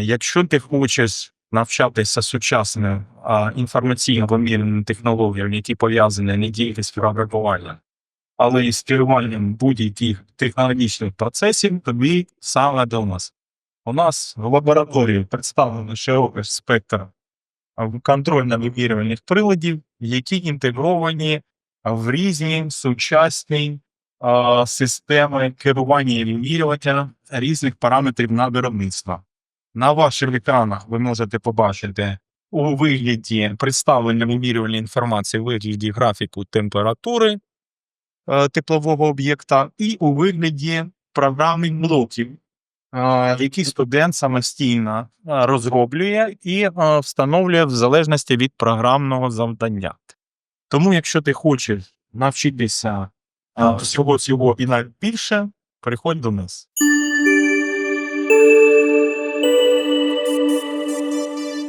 Якщо ти хочеш навчатися сучасним інформаційно-вимірним технологіям, які пов'язані не тільки з програмуванням, але й з керуванням будь-яких технологічних процесів, тобі саме до нас. У нас в лабораторії представлено широкий спектр контрольно-вимірювальних приладів, які інтегровані в різні сучасні а, системи керування і вимірювання різних параметрів на виробництво. На ваших екранах ви можете побачити у вигляді представлення вимірювальної інформації у вигляді графіку температури е, теплового об'єкта і у вигляді програмних блоків, е, які студент самостійно е, розроблює і встановлює в залежності від програмного завдання. Тому, якщо ти хочеш навчитися всього цього і навіть більше, приходь до нас.